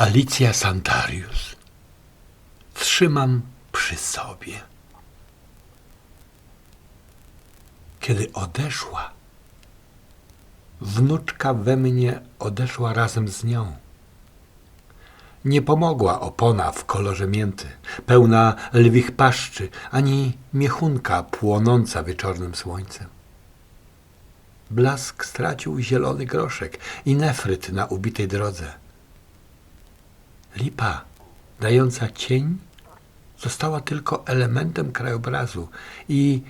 Alicja Santarius. Trzymam przy sobie. Kiedy odeszła, wnuczka we mnie odeszła razem z nią. Nie pomogła opona w kolorze mięty, pełna lwich paszczy, ani miechunka płonąca wieczornym słońcem. Blask stracił zielony groszek i nefryt na ubitej drodze. Lipa, dająca cień, została tylko elementem krajobrazu i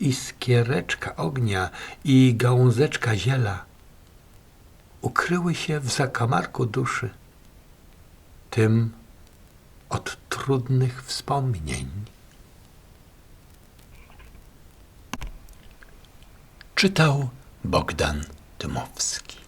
iskiereczka ognia i gałązeczka ziela ukryły się w zakamarku duszy, tym od trudnych wspomnień. Czytał Bogdan Dymowski.